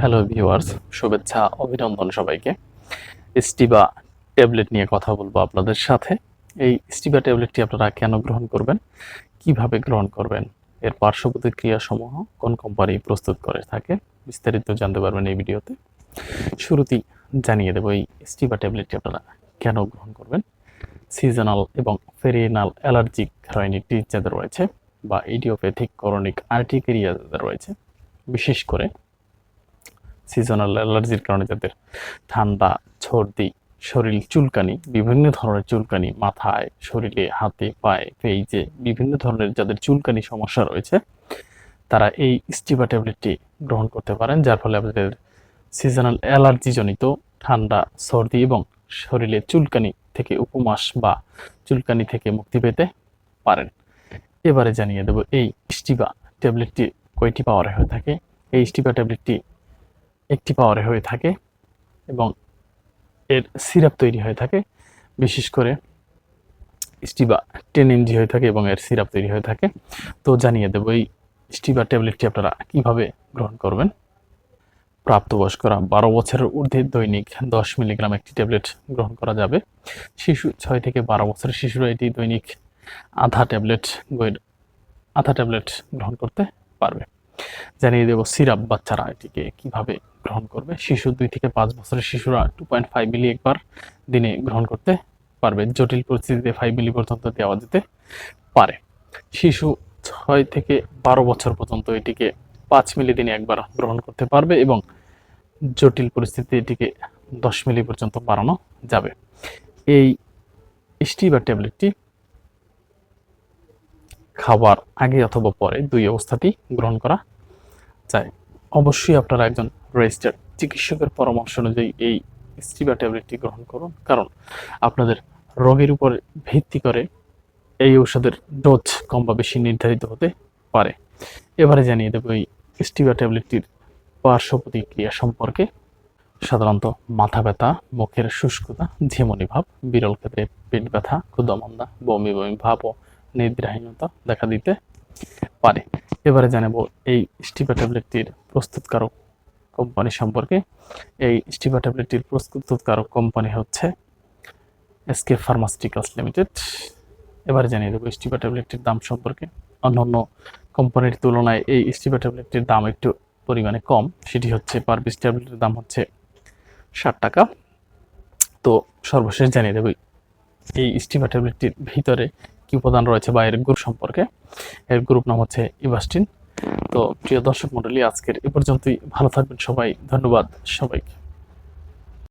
Hello viewers শুভেচ্ছা, অভিনন্দন সবাইকে। স্টিবা ট্যাবলেট নিয়ে কথা বলব আপনাদের সাথে। এই স্টিবা ট্যাবলেটটি আপনারা কেন গ্রহণ করবেন? কীভাবে গ্রহণ করবেন? এর পার্শ্ব প্রতিক্রিয়া সমূহ কোন কোম্পানি প্রস্তুত করে থাকে? বিস্তারিত জানতে পারবেন এই ভিডিওতে। শুরুতেই জানিয়ে দেবো, এই স্টিবা ট্যাবলেটটি আপনারা কেন গ্রহণ করবেন? সিজনাল এবং ফেরিনাল অ্যালার্জিক যাদের রয়েছে বা ইডিওপ্যাথিক করনিক আর্টিকেরিয়া যাদের রয়েছে, বিশেষ করে সিজনাল অ্যালার্জির কারণে যাদের ঠান্ডা, সর্দি, শরীর চুলকানি, বিভিন্ন ধরনের চুলকানি, মাথায়, শরীরে, হাতে, পায়ে, পেইজে, বিভিন্ন ধরনের যাদের চুলকানি সমস্যা রয়েছে, তারা এই স্টিবা ট্যাবলেটটি গ্রহণ করতে পারেন, যার ফলে আপনাদের সিজনাল অ্যালার্জিজনিত ঠান্ডা, সর্দি এবং শরীরে চুলকানি থেকে উপমাস বা চুলকানি থেকে মুক্তি পেতে পারেন। এবারে জানিয়ে দেব, এই স্টিবা ট্যাবলেটটি কয়টি পাওয়ারে হয়ে থাকে? এই স্টিবা ট্যাবলেটটি একটি পাওয়ারে হয়ে থাকে এবং এর সিরাপ তৈরি হয়ে থাকে। বিশেষ করে স্টিবা টেন এমজি হয়ে থাকে এবং এর সিরাপ তৈরি হয়ে থাকে। তো জানিয়ে দেবো, এই স্টিবা ট্যাবলেটটি আপনারা কীভাবে গ্রহণ করবেন? প্রাপ্তবয়স্করা বারো বছরের ঊর্ধ্বে দৈনিক দশ মিলিগ্রাম একটি ট্যাবলেট গ্রহণ করা যাবে। শিশু, ছয় থেকে বারো বছরের শিশুরা এটি দৈনিক আধা ট্যাবলেট আধা ট্যাবলেট গ্রহণ করতে পারবে। জানিয়ে দেব সিরাপ বাচ্চারা এটিকে কীভাবে গ্রহণ করবে। শিশু দুই থেকে পাঁচ বছরের শিশুরা টু পয়েন্ট ফাইভ মিলি একবার দিনে গ্রহণ করতে পারবে। জটিল পরিস্থিতিতে ফাইভ মিলি পর্যন্ত দেওয়া যেতে পারে। শিশু ছয় থেকে বারো বছর পর্যন্ত এটিকে পাঁচ মিলি দিনে একবার গ্রহণ করতে পারবে এবং জটিল পরিস্থিতিতে এটিকে দশ মিলি পর্যন্ত বাড়ানো যাবে। এই স্টিবা ট্যাবলেটটি খাবার আগে অথবা পরে দুই অবস্থাতেই গ্রহণ করা যায় অবশ্যই আপনারা একজন রেজিস্টার্ড চিকিৎসকের পরামর্শ অনুযায়ী এই স্টিবা ট্যাবলেটটি গ্রহণ করুন। কারণ আপনাদের রোগের উপর ভিত্তি করে এই ঔষধের ডোজ কম বা বেশি নির্ধারিত হতে পারে। এবারে জানিয়ে দেবো এই স্টিবা ট্যাবলেটটির পার্শ্ব প্রতিক্রিয়া সম্পর্কে। সাধারণত মাথা ব্যথা, মুখের শুষ্কতা, ঝিমনি ভাব, বিরল ক্ষেত্রে পেট ব্যথা ক্ষুদমন্দা বমি বমি ভাব ও নিদ্রাহীনতা দেখা দিতে পারে। এবারে জানাব এই স্টিবা ট্যাবলেটটির প্রস্তুতকারক কোম্পানি সম্পর্কে। এই স্টিবা ট্যাবলেটটির প্রস্তুতকারক কোম্পানি হচ্ছে এসকে ফার্মাসিউটিক্যালস লিমিটেড এবারে জানিয়ে দেবো স্টিবা ট্যাবলেটটির দাম সম্পর্কে। অন্যান্য কোম্পানির তুলনায় এই স্টিবা ট্যাবলেটটির দাম একটু পরিমাণে কম। সেটি হচ্ছে পার পিস ট্যাবলেটের দাম হচ্ছে ষাট টাকা। তো সর্বশেষ জানিয়ে দেবো এই স্টিবা ট্যাবলেটটির ভিতরে কি উপাদান রয়েছে বা এর গ্রুপ সম্পর্কে? এর গ্রুপ নাম হচ্ছে ইভাস্টিন তো প্রিয় দর্শক মন্ডলী আজকের এ পর্যন্তই। ভালো থাকবেন সবাই। ধন্যবাদ সবাইকে।